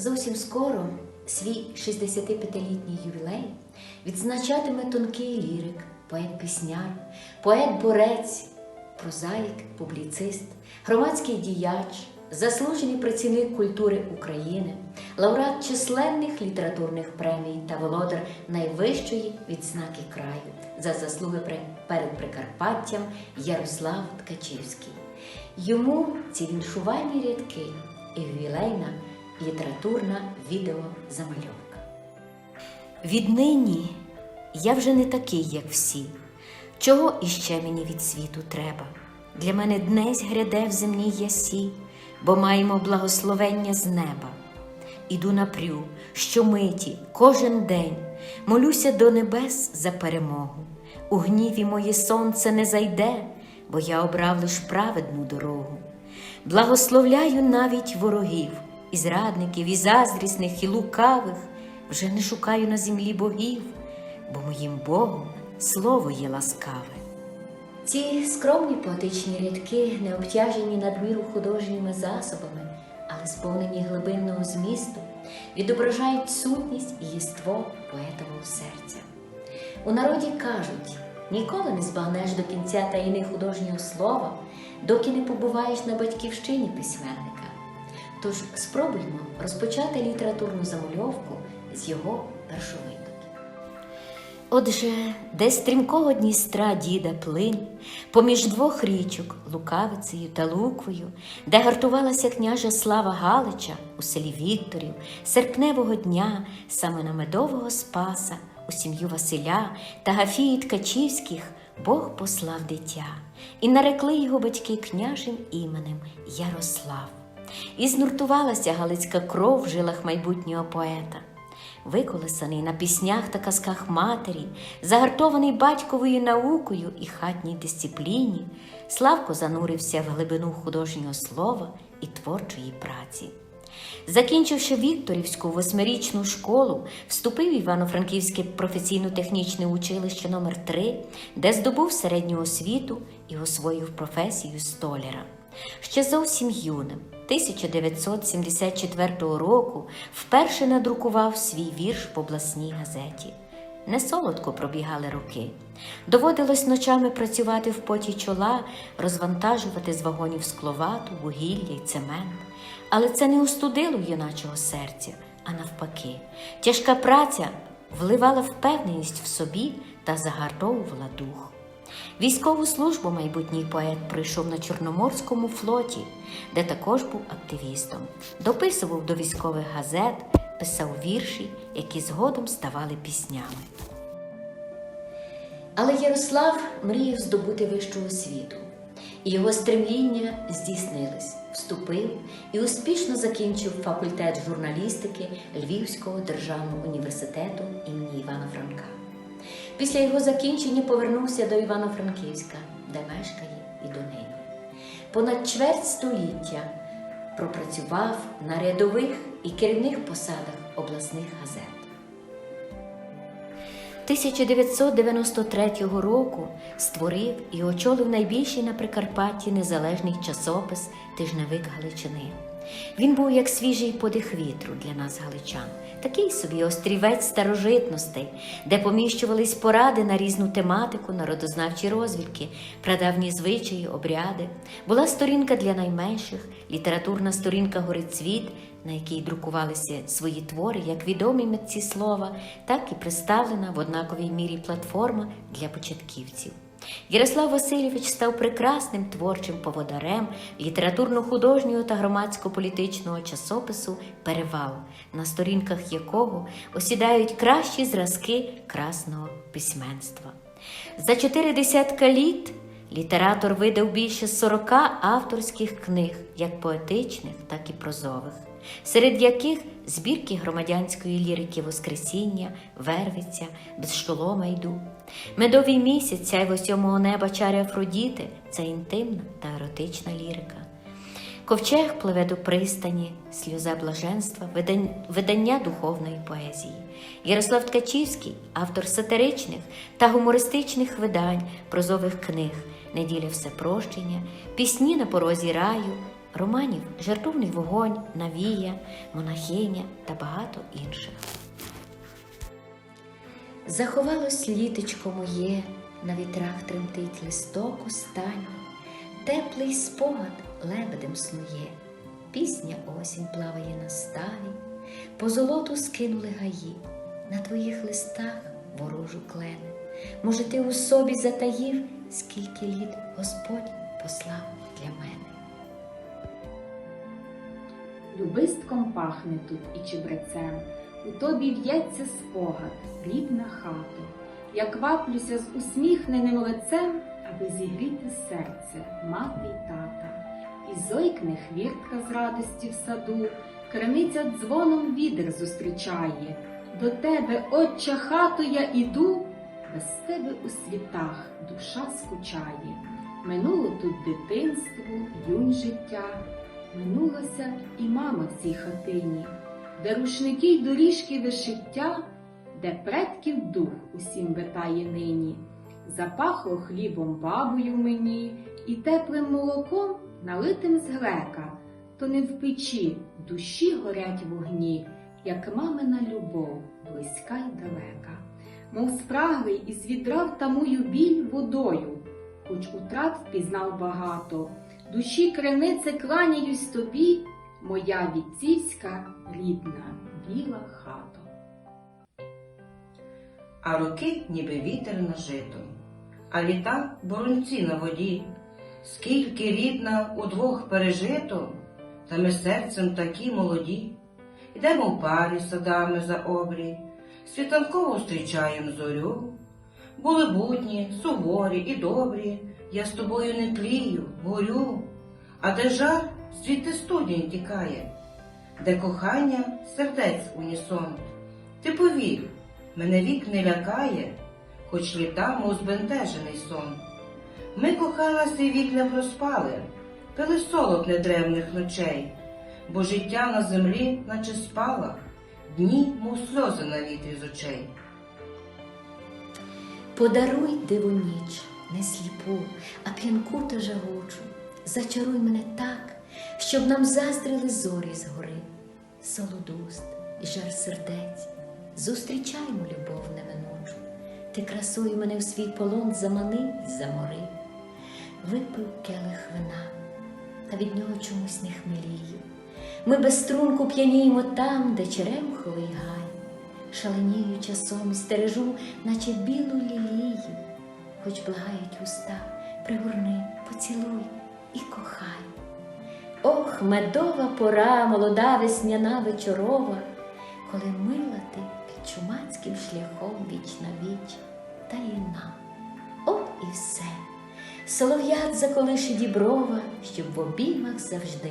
Зовсім скоро свій 65-літній ювілей відзначатиме тонкий лірик, поет-пісняр, поет-борець, прозаїк, публіцист, громадський діяч, заслужений працівник культури України, лауреат численних літературних премій та володар найвищої відзнаки краю за заслуги перед Прикарпаттям Ярослав Ткачівський. Йому ці віншувальні рядки і ювілейна літературна відеозамальовка. Віднині я вже не такий, як всі. Чого іще мені від світу треба? Для мене днесь гряде в земній ясі, бо маємо благословення з неба. Іду напрю, щомиті, кожен день, молюся до небес за перемогу. У гніві моє сонце не зайде, бо я обрав лиш праведну дорогу. Благословляю навіть ворогів, і зрадників, і заздрісних, і лукавих, вже не шукаю на землі богів, бо моїм Богом слово є ласкаве. Ці скромні поетичні рядки не обтяжені надміру художніми засобами, але сповнені глибинного змісту, відображають сутність і єство поетового серця. У народі кажуть: ніколи не збагнеш до кінця таїни художнього слова, доки не побуваєш на батьківщині письменника. Тож спробуймо розпочати літературну замальовку з його першовиків. Отже, де стрімкого Дністра діда плин, поміж двох річок Лукавицею та Луквою, де гартувалася княжа слава Галича у селі Вікторів, серпневого дня, саме на медового Спаса, у сім'ю Василя та Гафії Ткачівських Бог послав дитя, і нарекли його батьки княжим іменем Ярослав. І знуртувалася галицька кров в жилах майбутнього поета виколесаний на піснях та казках матері, загартований батьковою наукою і хатній дисципліні, Славко занурився в глибину художнього слова і творчої праці. Закінчивши Вікторівську восьмирічну школу, вступив в Івано-Франківське професійно-технічне училище номер 3 де здобув середню освіту і освоїв професію столяра. Ще зовсім юним, 1974 року, вперше надрукував свій вірш в обласній газеті. Не солодко пробігали роки. Доводилось ночами працювати в поті чола, розвантажувати з вагонів скловату, вугілля й цемент. Але це не остудило юначого серця, а навпаки, тяжка праця вливала впевненість в собі та загартовувала дух. Військову службу майбутній поет пройшов на Чорноморському флоті, де також був активістом. Дописував до військових газет, писав вірші, які згодом ставали піснями. Але Ярослав мріяв здобути вищу освіту, його стремління здійснились. Вступив і успішно закінчив факультет журналістики Львівського державного університету імені Івана Франка. Після його закінчення повернувся до Івано-Франківська, де мешкає і донині. Понад чверть століття пропрацював на рядових і керівних посадах обласних газет. 1993 року створив і очолив найбільший на Прикарпатті незалежний часопис Тижневик Галичини. Він був як свіжий подих вітру для нас, галичан, такий собі острівець старожитностей, де поміщувались поради на різну тематику, народознавчі розвідки, прадавні звичаї, обряди. Була сторінка для найменших, літературна сторінка Горицвіт, на якій друкувалися свої твори, як відомі митці слова, так і представлена в однаковій мірі платформа для початківців. Ярослав Васильович став прекрасним творчим поводарем літературно-художнього та громадсько-політичного часопису Перевал, на сторінках якого осідають кращі зразки красного письменства. За чотири десятка літ літератор видав більше 40 авторських книг, як поетичних, так і прозових, серед яких збірки громадянської лірики Воскресіння, Вервиця, без шолома йду. Медовий місяць сяйво сьомого неба чарі Афродіти це інтимна та еротична лірика. Ковчег пливе до пристані, сльоза блаженства, видання духовної поезії. Ярослав Ткачівський, автор сатиричних та гумористичних видань, прозових книг, Неділя всепрощення, пісні на порозі раю, романів Жартовний вогонь, Навія, Монахиня та багато інших. Заховалось літочко моє, на вітрах тремтить листок останній, теплий спогад лебедем снує, пісня осінь плаває на ставі, по золоту скинули гаї, на твоїх листах ворожу клене. Може, ти у собі затаїв, скільки літ Господь послав для мене. Любистком пахне тут і чебрецем, у тобі в'ється спогад, рідна хата. Я кваплюся з усміхненим лицем, аби зігріти серце мати й тата. І зойкне хвіртка з радості в саду, криниця дзвоном відер зустрічає. До тебе, отче, хату, я іду, без тебе у світах душа скучає. Минуло тут дитинство, юнь життя. Минулася і мама в цій хатині, де рушники й доріжки вишиття, де предків дух усім витає нині. Запахло хлібом бабою мені і теплим молоком, налитим з грека, то не в печі душі горять вогні, як мамина любов, близька й далека. Мов спраглий із відра втамую біль водою, хоч утрат впізнав багато. Душі кринице кланяюсь тобі, моя віцівська рідна біла хата. а роки ніби вітер на жито, а літа боронці на воді. Скільки рідна удвох пережито, та ми серцем такі молоді. Йдемо в парі садами за обрій, світанково зустрічаєм зорю. Були будні, суворі і добрі, я з тобою не тлію, горю, а де жар, звідти студінь тікає, де кохання сердець унісон. Ти повір, мене вік не лякає, хоч літа, мов збентежений сон. Ми кохалася і вік не проспали, пили солод недревних ночей, бо життя на землі, наче спала, дні, мов сльози на вітрі з очей. Подаруй диву ніч, не сліпу, а п'янку та жагучу. Зачаруй мене так, щоб нам заздрили зорі згори, солодуст і жар сердець, зустрічаймо любов неминучу. Ти красою мене в свій полон замани й замори. Випив келих вина, та від нього чомусь не хмелію. Ми без струнку п'яніємо там, де черемховий гай. Шаленію часом стережу, наче білу лілію, хоч благають уста, пригорни, поцілуй і кохай. Ох, медова пора, молода весняна вечорова, коли мила ти під чумацьким шляхом віч на віч, та нам. От і все. Солов'ят заколише діброва, щоб в обіймах завжди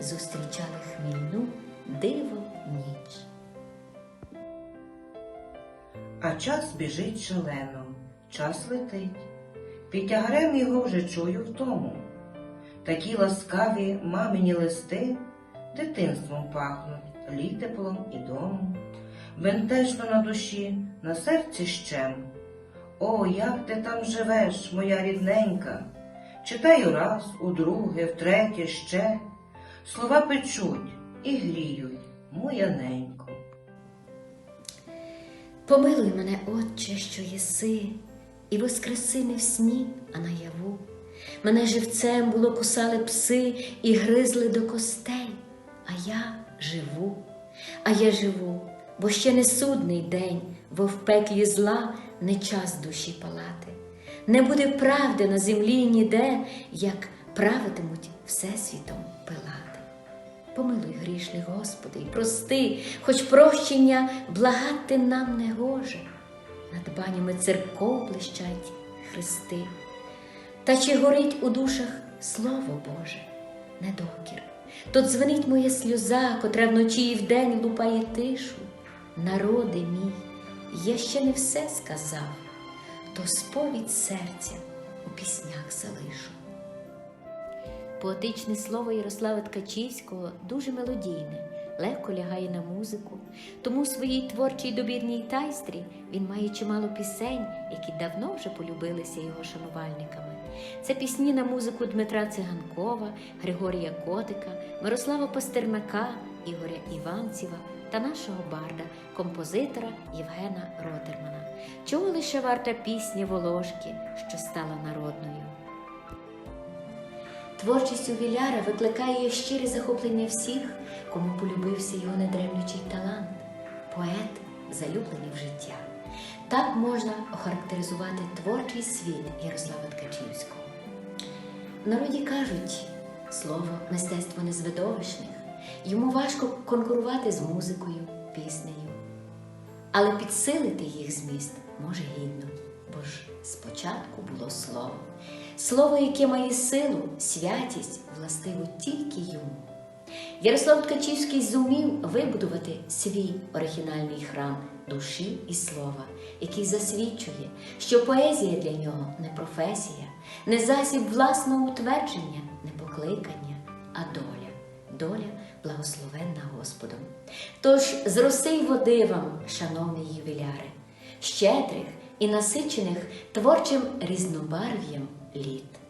зустрічали хмільну диво ніч. А час біжить шалено, час летить. Під тягарем його вже чую втому. Такі ласкаві мамині листи дитинством пахнуть, літеплом і домом. Бентежно на душі, на серці щем. О, як ти там живеш, моя рідненька. Читаю раз, удруге, втретє ще. Слова печуть і гріють, моя ненько. Помилуй мене, Отче, що єси, і воскреси не в сні, а наяву. Мене живцем було кусали пси і гризли до костей, а я живу, а я живу, бо ще не судний день, бо в пеклі зла не час душі палати. Не буде правди на землі ніде, як правитимуть всесвітом пилати. Помилуй грішних, Господи, і прости, хоч прощення благати нам не гоже. Над банями церков блищать хрести. Та чи горить у душах Слово Боже, недокір? То дзвенить моя сльоза, котра вночі і вдень лупає тишу. Народи мій, я ще не все сказав, то сповідь серця у піснях залишу. Поетичне слово Ярослава Ткачівського дуже мелодійне, легко лягає на музику, тому у своїй творчій добірній тайстрі він має чимало пісень, які давно вже полюбилися його шанувальниками. Це пісні на музику Дмитра Циганкова, Григорія Котика, Мирослава Пастернака, Ігоря Іванцева та нашого барда, композитора Євгена Ротермана. Чого лише варта пісня Волошки, що стала. Творчість Увіляра викликає щире захоплення всіх, кому полюбився його недремлючий талант, поет, залюблений в життя. Так можна охарактеризувати творчий світ Ярослава Ткачівського. В народі кажуть, слово мистецтво незвидовищних, йому важко конкурувати з музикою, піснею. Але підсилити їх зміст може гідно, бо ж спочатку було слово. Слово, яке має силу, святість, властиву тільки йому. Ярослав Ткачівський зумів вибудувати свій оригінальний храм душі і слова, який засвідчує, що поезія для нього не професія, не засіб власного утвердження, не покликання, а доля, доля благословенна Господом. Тож зроси води вам, шановні ювіляри, щедрих і насичених творчим різнобарв'ям літ.